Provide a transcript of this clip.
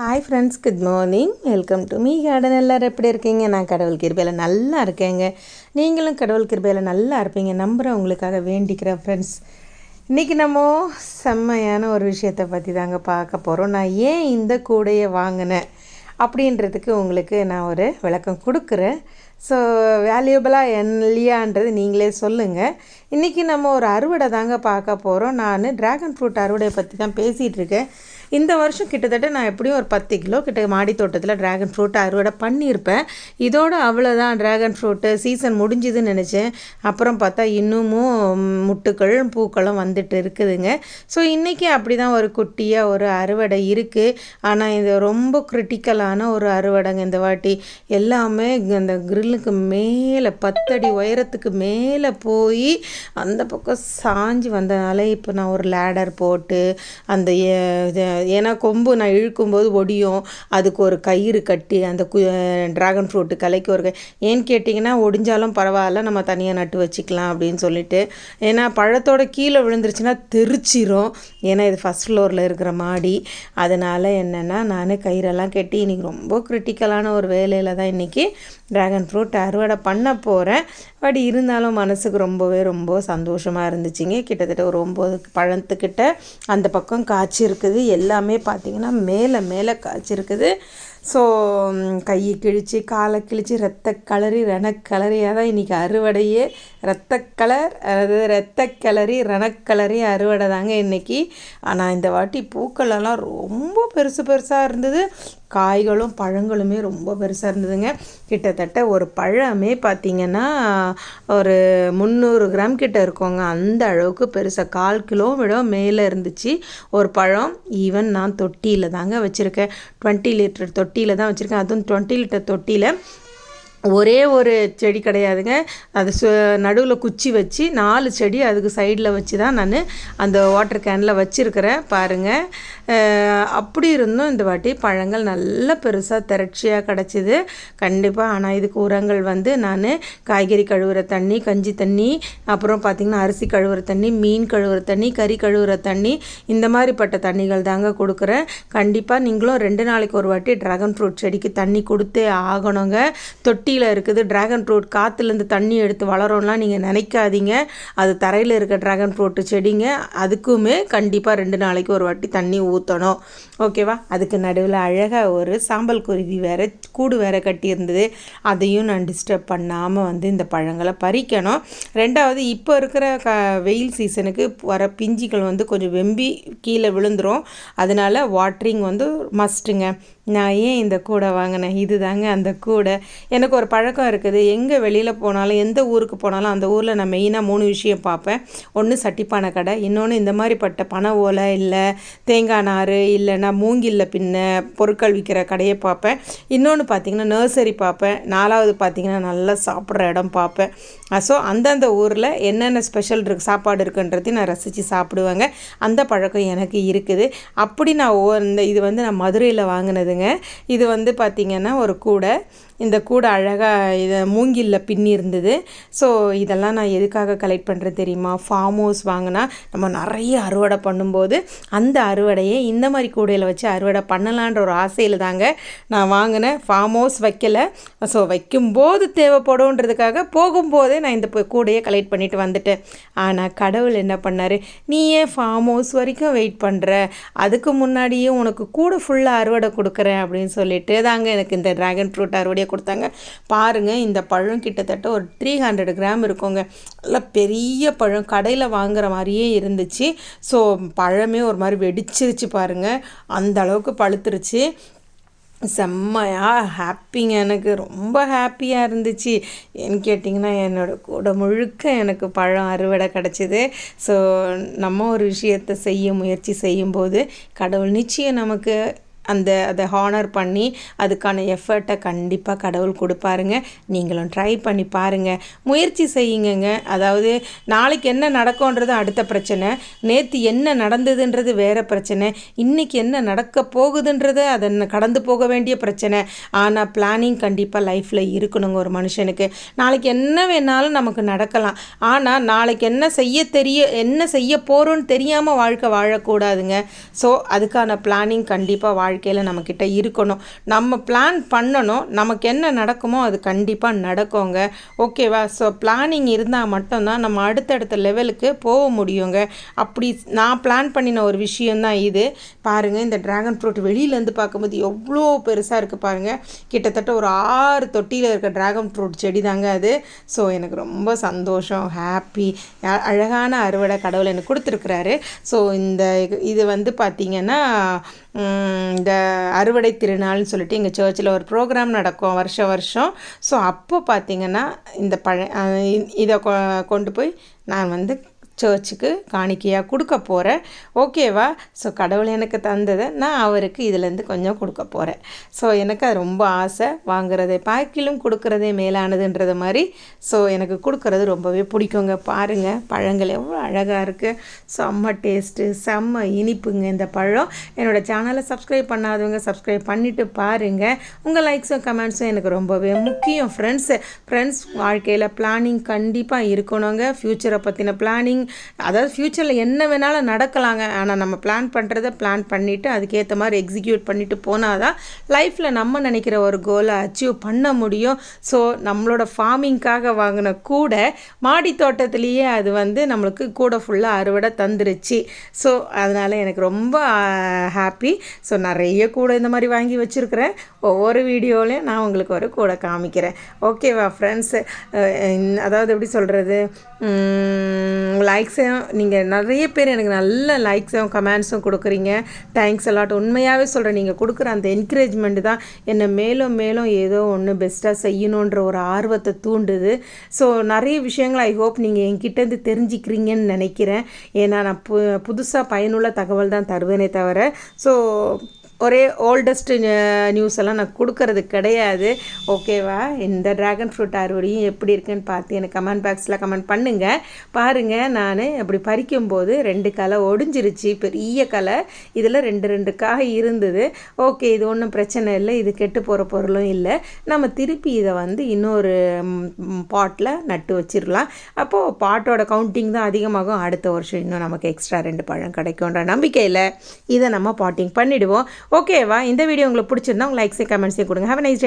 Hi friends good morning welcome to me garden எல்லோரும் எப்படி இருக்கீங்க? நான் கடவுள் கிருபையில் நல்லா இருக்கேங்க. நீங்களும் கடவுள் கிருபையில் நல்லா இருப்பீங்க. நம்புகிறேன் உங்களுக்காக வேண்டிக்கிறேன் ஃப்ரெண்ட்ஸ் இன்றைக்கி நம்ம செம்மையான ஒரு விஷயத்தை பற்றி தாங்க பார்க்க போகிறோம் நான் ஏன் இந்த கூடையை வாங்கினேன் அப்படின்றதுக்கு உங்களுக்கு நான் ஒரு விளக்கம் கொடுக்குறேன். ஸோ வேல்யூபிளாக இல்லையான்றது நீங்களே சொல்லுங்கள் இன்றைக்கி நம்ம ஒரு அறுவடை தாங்க பார்க்க போகிறோம் நான் ட்ராகன் ஃப்ரூட் அறுவடையை பற்றி தான் பேசிகிட்ருக்கேன் இந்த வருஷம் கிட்டத்தட்ட நான் எப்படியும் ஒரு பத்து கிலோ கிட்ட மாடி தோட்டத்தில் ட்ராகன் ஃப்ரூட் அறுவடை பண்ணியிருப்பேன். இதோட அவ்வளோதான் ட்ராகன் ஃப்ரூட்டு சீசன் முடிஞ்சுதுன்னு நினச்சேன். அப்புறம் பார்த்தா இன்னமும் முட்டுக்கள் பூக்களும் வந்துட்டு இருக்குதுங்க. ஸோ இன்றைக்கி அப்படி தான் ஒரு குட்டியாக ஒரு அறுவடை இருக்குது ஆனால் இது ரொம்ப கிரிட்டிக்கலான ஒரு அறுவடைங்க இந்த வாட்டி. எல்லாமே அந்த கிரில்லுக்கு மேலே பத்தடி உயரத்துக்கு மேலே போய் அந்த பக்கம் சாஞ்சு வந்ததுனால இப்போ நான் ஒரு லேடர் போட்டு அந்த ஏன்னா கொம்பு நான் இழுக்கும்போது ஒடியும். அதுக்கு ஒரு கயிறு கட்டி அந்த கு ட்ராகன் ஃப்ரூட்டு கலைக்கு ஒரு ஏன்னு கேட்டிங்கன்னா ஒடிஞ்சாலும் பரவாயில்ல நம்ம தனியாக நட்டு வச்சுக்கலாம் அப்படின்னு சொல்லிட்டு. ஏன்னா பழத்தோட கீழே விழுந்துருச்சுன்னா தெரிச்சிரும். ஏன்னா இது ஃபஸ்ட் ஃப்ளோரில் இருக்கிற மாடி. அதனால் என்னென்னா நான் கயிறெல்லாம் கட்டி இன்றைக்கி ரொம்ப கிரிட்டிக்கலான ஒரு வேலையில் தான் இன்றைக்கி ட்ராகன் ஃப்ரூட் அறுவடை பண்ண போகிறேன் பட் இருந்தாலும் மனசுக்கு ரொம்பவே ரொம்ப சந்தோஷமாக இருந்துச்சுங்க. கிட்டத்தட்ட ஒரு ஒம்பது பழத்துக்கிட்ட அந்த பக்கம் காய்ச்சி இருக்குது எல்லாமே பார்த்திங்கன்னா மேலே மேலே காய்ச்சிருக்குது. ஸோ um, கையை கிழித்து காலை கிழித்து ரத்த கலரி ரணக்கலரியாக தான் இன்றைக்கி அறுவடையே. ரத்த கலர் அதாவது ரத்த கிளறி ரணக்கலரி அறுவடை தாங்க இன்றைக்கி ஆனால் இந்த வாட்டி பூக்களெல்லாம் ரொம்ப பெருசு பெருசாக இருந்தது. காய்களும் பழங்களுமே ரொம்ப பெருசாக இருந்ததுங்க. கிட்டத்தட்ட ஒரு பழமே பார்த்திங்கன்னா ஒரு முந்நூறு கிராம் கிட்ட இருக்கோங்க. அந்த அளவுக்கு பெருசாக கால் கிலோ விட மேலே இருந்துச்சு. ஒரு பழம் ஈவன் நான் தொட்டியில் தாங்க வச்சுருக்கேன். டுவெண்ட்டி லிட்டர் தொட்டி தொட்டியில் தான் வச்சுருக்கேன். அதுவும் டுவெண்ட்டி லிட்டர் தொட்டியில் ஒரே ஒரு செடி கிடையாதுங்க. அது சு நடுவில் குச்சி வச்சு நாலு செடி அதுக்கு சைடில் வச்சு தான் நான் அந்த வாட்டர் கேனில் வச்சுருக்கிறேன். பாருங்கள் அப்படி இருந்தும் இந்த வாட்டி பழங்கள் நல்ல பெருசாக திரட்சியாக கிடச்சிது. கண்டிப்பாக ஆனால் இதுக்கு உரங்கள் வந்து நான் காய்கறி கழுவுற தண்ணி கஞ்சி தண்ணி அப்புறம் பார்த்திங்கன்னா அரிசி கழுவுற தண்ணி மீன் கழுவுற தண்ணி கறி கழுவுற தண்ணி இந்த மாதிரிப்பட்ட தண்ணிகள் தாங்க கொடுக்குறேன். கண்டிப்பாக நீங்களும் ரெண்டு நாளைக்கு ஒரு வாட்டி ட்ராகன் ஃப்ரூட் செடிக்கு தண்ணி கொடுத்தே ஆகணுங்க. தொட்டி தொட்டியில் இருக்குது. ட்ராகன் ஃப்ரூட் காற்றுலேருந்து தண்ணி எடுத்து வளரோம்லாம் நீங்கள் நினைக்காதீங்க. அது தரையில் இருக்க ட்ராகன் ஃப்ரூட்டு செடிங்க அதுக்குமே கண்டிப்பாக ரெண்டு நாளைக்கு ஒரு வாட்டி தண்ணி ஊற்றணும் ஓகேவா அதுக்கு நடுவில் அழகாக ஒரு சாம்பல் குருவி வேறு கூடு வேறு கட்டியிருந்தது. அதையும் நான் டிஸ்டர்ப் பண்ணாமல் வந்து இந்த பழங்களை பறிக்கணும். ரெண்டாவது இப்போ இருக்கிற க வெயில் சீசனுக்கு வர பிஞ்சிகள் வந்து கொஞ்சம் வெம்பி கீழே விழுந்துடும் அதனால் வாட்ரிங் வந்து மஸ்ட்டுங்க நான் ஏன் இந்த கூடை வாங்கினேன்? இது தாங்க அந்த கூடை. எனக்கு ஒரு பழக்கம் இருக்குது. எங்கே வெளியில் போனாலும் எந்த ஊருக்கு போனாலும் அந்த ஊரில் நான் மெயினாக மூணு விஷயம் பார்ப்பேன். ஒன்று சட்டிப்பானை கடை இன்னொன்று இந்த மாதிரிப்பட்ட பனை ஓலை இல்லை தேங்காய் நார் இல்லைன்னா மூங்கில்ல பின்ன பொருட்கள் விற்கிற கடையை பார்ப்பேன். இன்னொன்று பார்த்திங்கன்னா நர்சரி பார்ப்பேன். நாலாவது பார்த்திங்கன்னா நல்லா சாப்பிட்ற இடம் பார்ப்பேன். ஸோ அந்தந்த ஊரில் என்னென்ன ஸ்பெஷல் இருக்கு சாப்பாடு இருக்குன்றதையும் நான் ரசித்து சாப்பிடுவேங்க. அந்த பழக்கம் எனக்கு இருக்குது. அப்படி நான் இந்த இது வந்து நான் மதுரையில் வாங்கினதுங்க. இது வந்து பார்த்திங்கன்னா ஒரு கூடை. இந்த கூடை அழகாக இதை மூங்கிலில் பின்னி இருந்தது. ஸோ இதெல்லாம் நான் எதுக்காக கலெக்ட் பண்ணுறேன் தெரியுமா? ஃபார்ம் ஹவுஸ் வாங்கினா நம்ம நிறைய அறுவடை பண்ணும்போது அந்த அறுவடையை இந்த மாதிரி கூடையில் வச்சு அறுவடை பண்ணலான்ற ஒரு ஆசையில் தாங்க நான் வாங்கினேன். ஃபார்ம் ஹவுஸ் வைக்கலை. ஸோ வைக்கும்போது தேவைப்படும்ன்றதுக்காக போகும்போதே நான் இந்த கூடையை கலெக்ட் பண்ணிட்டு வந்துட்டேன். ஆனால் கடவுள் என்ன பண்ணார்? நீ ஏன் ஃபார்ம் ஹவுஸ் வரைக்கும் வெயிட் பண்ணுற அதுக்கு முன்னாடியே உனக்கு கூட ஃபுல்லாக அறுவடை கொடுக்குற போகிறேன் அப்படின்னு சொல்லிட்டு தாங்க எனக்கு இந்த ட்ராகன் ஃப்ரூட் அறுவடையை கொடுத்தாங்க. பாருங்கள் இந்த பழம் கிட்டத்தட்ட ஒரு த்ரீ ஹண்ட்ரட் கிராம் இருக்குங்க. நல்லா பெரிய பழம் கடையில் வாங்குற மாதிரியே இருந்துச்சு. ஸோ பழமே ஒரு மாதிரி வெடிச்சிருச்சு பாருங்கள் அந்த அளவுக்கு பழுத்துருச்சு. செம்மையாக ஹாப்பிங்க எனக்கு. ரொம்ப ஹாப்பியாக இருந்துச்சு. ஏன்னு கேட்டிங்கன்னா என்னோடய கூட முழுக்க எனக்கு பழம் அறுவடை கிடச்சிது. ஸோ நம்ம ஒரு விஷயத்தை செய்ய முயற்சி செய்யும்போது கடவுள் நிச்சயம் நமக்கு அந்த அதை ஹானர் பண்ணி அதுக்கான எஃபர்ட்டை கண்டிப்பாக கடவுள் கொடுப்பாருங்க. நீங்களும் ட்ரை பண்ணி பாருங்கள் முயற்சி செய்யுங்கங்க. அதாவது நாளைக்கு என்ன நடக்கும்ன்றது அடுத்த பிரச்சனை. நேற்று என்ன நடந்ததுன்றது வேறு பிரச்சனை. இன்றைக்கி என்ன நடக்க போகுதுன்றது அதை கடந்து போக வேண்டிய பிரச்சனை. ஆனால் பிளானிங் கண்டிப்பாக லைஃப்பில் இருக்கணுங்க ஒரு மனுஷனுக்கு. நாளைக்கு என்ன வேணாலும் நமக்கு நடக்கலாம். ஆனால் நாளைக்கு என்ன செய்ய தெரிய என்ன செய்ய போகிறோன்னு தெரியாமல் வாழ்க்கை வாழக்கூடாதுங்க. ஸோ அதுக்கான பிளானிங் கண்டிப்பாக வாழ்க்கை வாழ்க்கையில் நம்மக்கிட்ட இருக்கணும். நம்ம பிளான் பண்ணணும். நமக்கு என்ன நடக்குமோ அது கண்டிப்பாக நடக்குங்க. ஓகேவா ஸோ பிளானிங் இருந்தால் மட்டும்தான் நம்ம அடுத்தடுத்த லெவலுக்கு போக முடியுங்க. அப்படி நான் பிளான் பண்ணின ஒரு விஷயந்தான் இது. பாருங்கள் இந்த ட்ராகன் ஃப்ரூட் வெளியிலேருந்து பார்க்கும்போது எவ்வளோ பெருசாக இருக்குது பாருங்கள் கிட்டத்தட்ட ஒரு ஆறு தொட்டியில் இருக்க ட்ராகன் ஃப்ரூட் செடி தாங்க அது. ஸோ எனக்கு ரொம்ப சந்தோஷம். ஹாப்பி அழகான அறுவடை கடவுள் எனக்கு கொடுத்துருக்குறாரு. ஸோ இந்த இது வந்து பார்த்திங்கன்னா இந்த இந்த அறுவடை திருநாள்னு சொல்லிட்டு எங்கள் சர்ச்சில் ஒரு ப்ரோக்ராம் நடக்கும் வருஷம் வருஷம். ஸோ அப்போ பார்த்திங்கன்னா இந்த பழ இதை கொண்டு போய் நான் வந்து சர்ச்சுக்கு காணிக்கையாக கொடுக்க போகிறேன் ஓகேவா? ஸோ கடவுள் எனக்கு தந்ததை நான் அவருக்கு இதுலேருந்து கொஞ்சம் கொடுக்க போகிறேன் ஸோ எனக்கு அது ரொம்ப ஆசை. வாங்குறதை பாக்கிலும் கொடுக்குறதே மேலானதுன்றது மாதிரி ஸோ எனக்கு கொடுக்குறது ரொம்பவே பிடிக்குங்க. பாருங்கள் பழங்கள் எவ்வளோ அழகாக இருக்குது செம்ம டேஸ்ட்டு செம்ம இனிப்புங்க இந்த பழம். என்னோடய சேனலை சப்ஸ்கிரைப் பண்ணாதவங்க சப்ஸ்கிரைப் பண்ணிவிட்டு பாருங்கள் உங்கள் லைக்ஸும் கமெண்ட்ஸும் எனக்கு ரொம்பவே முக்கியம் ஃப்ரெண்ட்ஸு ஃப்ரெண்ட்ஸ் வாழ்க்கையில் பிளானிங் கண்டிப்பாக இருக்கணுங்க. ஃப்யூச்சரை பற்றின பிளானிங் அதாவது ஃப்யூச்சரில் என்ன வேணாலும் நடக்கலாங்க. ஆனால் நம்ம பிளான் பண்ணுறத பிளான் பண்ணிவிட்டு அதுக்கேற்ற மாதிரி எக்ஸிக்யூட் பண்ணிவிட்டு போனால் தான் லைஃப்பில் நம்ம நினைக்கிற ஒரு கோலை அச்சீவ் பண்ண முடியும். ஸோ நம்மளோட ஃபார்மிங்க்காக வாங்கின கூட மாடி தோட்டத்துலேயே அது வந்து நம்மளுக்கு கூட ஃபுல்லாக அறுவடை தந்துருச்சு. ஸோ அதனால் எனக்கு ரொம்ப ஹாப்பி ஸோ நிறைய கூட இந்த மாதிரி வாங்கி வச்சுருக்கிறேன். ஒவ்வொரு வீடியோலையும் நான் உங்களுக்கு ஒரு கூடை காமிக்கிறேன். ஓகேவா ஃப்ரெண்ட்ஸு அதாவது எப்படி சொல்கிறது லைக்ஸையும் நீங்கள் நிறைய பேர் எனக்கு நல்ல லைக்ஸும் கமெண்ட்ஸும் கொடுக்குறீங்க. தேங்க்ஸ் அலாட் உண்மையாகவே சொல்கிறேன் நீங்கள் கொடுக்குற அந்த என்கரேஜ்மெண்ட் தான் என்னை மேலும் மேலும் ஏதோ ஒன்று பெஸ்ட்டாக செய்யணுன்ற ஒரு ஆர்வத்தை தூண்டுது. ஸோ நிறைய விஷயங்கள் ஐ ஹோப் நீங்கள் என்கிட்டேருந்து தெரிஞ்சுக்கிறீங்கன்னு நினைக்கிறேன். ஏன்னா நான் பு புதுசாக பயனுள்ள தகவல் தான் தருவேனே தவிர. ஸோ ஒரே ஓல்டஸ்ட் நியூஸ் எல்லாம் நான் கொடுக்கறது கிடையாது. ஓகேவா இந்த ட்ராகன் ஃப்ரூட் அறுவடையும் எப்படி இருக்குன்னு பார்த்து எனக்கு கமெண்ட் பாக்ஸில் கமெண்ட் பண்ணுங்கள் பாருங்கள் நான் அப்படி பறிக்கும்போது ரெண்டு களை ஒடிஞ்சிருச்சு. பெரிய கலை இதில் ரெண்டு ரெண்டு காய் இருந்தது. ஓகே இது ஒன்றும் பிரச்சனை இல்லை. இது கெட்டு போகிற பொருளும் இல்லை. நம்ம திருப்பி இதை வந்து இன்னொரு பாட்டில் நட்டு வச்சிடலாம். அப்போது பாட்டோட கவுண்டிங் தான் அதிகமாகும். அடுத்த வருஷம் இன்னும் நமக்கு எக்ஸ்ட்ரா ரெண்டு பழம் கிடைக்கும்ன்ற நம்பிக்கையில் இதை நம்ம பாட்டிங் பண்ணிவிடுவோம் ஓகேவா? இந்த வீடியோ உங்களுக்கு பிடிச்சிருந்தா உங்கள் லைக்ஸே கமெண்ட்ஸே கொடுங்க. Have nice day